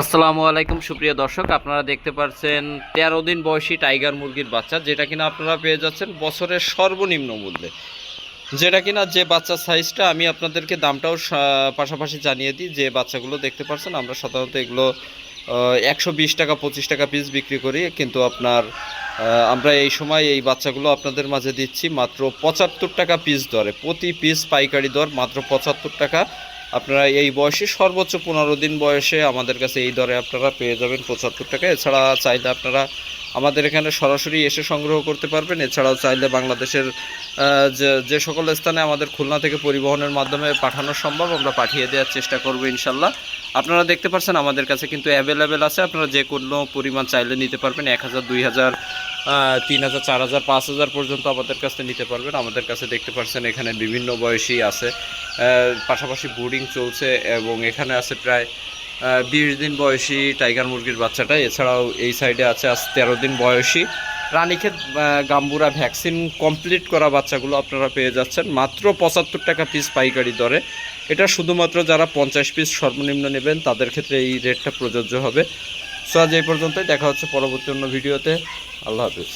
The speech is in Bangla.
আসসালামু আলাইকুম, সুপ্রিয় দর্শক। আপনারা দেখতে পাচ্ছেন তেরো দিন বয়সী টাইগার মুরগির বাচ্চা, যেটা কিনা আপনারা পেয়ে যাচ্ছেন বছরের সর্বনিম্ন মূল্যে। যেটা কিনা যে বাচ্চার সাইজটা আমি আপনাদেরকে দামটাও পাশাপাশি জানিয়ে দিই, যে বাচ্চাগুলো দেখতে পাচ্ছেন আমরা সাধারণত এগুলো একশো বিশ টাকা, পঁচিশ টাকা পিস বিক্রি করি, কিন্তু আপনার আমরা এই সময় এই বাচ্চাগুলো আপনাদের মাঝে দিচ্ছি, মাত্র পঁচাত্তর টাকা পিস দরে। প্রতি পিস পাইকারি দর মাত্র পঁচাত্তর টাকা আপনারা এই বয়সে সর্বোচ্চ পনেরো দিন বয়সে আমাদের কাছে এই দরে আপনারা পেয়ে যাবেন পঁচাত্তর টাকা। এছাড়া চাইলে আপনারা আমাদের এখানে সরাসরি এসে সংগ্রহ করতে পারবেন। এছাড়াও চাইলে বাংলাদেশের যে যে সকল স্থানে আমাদের খুলনা থেকে পরিবহনের মাধ্যমে পাঠানো সম্ভব, আমরা পাঠিয়ে দেওয়ার চেষ্টা করব ইনশাল্লাহ। আপনারা দেখতে পাচ্ছেন আমাদের কাছে কিন্তু অ্যাভেলেবেল আছে। আপনারা যে কোনো পরিমাণ চাইলে নিতে পারবেন। এক হাজার, দুই হাজার তিন হাজার, চার হাজার, পাঁচ হাজার পর্যন্ত আমাদের কাছে নিতে পারবেন। আমাদের কাছে দেখতে পাচ্ছেন এখানে বিভিন্ন বয়সী আছে। পাশাপাশি বোর্ডিং চলছে এবং এখানে আছে প্রায় বিশ দিন বয়সী টাইগার মুরগির বাচ্চাটা। এছাড়াও এই সাইডে আছে আজ তেরো দিন বয়সী। রানীক্ষেত গাম্বুরা ভ্যাকসিন কমপ্লিট করা বাচ্চাগুলো আপনারা পেয়ে যাচ্ছেন। মাত্র পঁচাত্তর টাকা পিস পাইকারি দরে। এটা শুধুমাত্র যারা পঞ্চাশ পিস সর্বনিম্ন নেবেন, তাদের ক্ষেত্রে এই রেটটা প্রযোজ্য হবে। সো আজ এই পর্যন্তই। দেখা হচ্ছে পরবর্তী অন্য ভিডিওতে। আল্লাহ হাফিজ।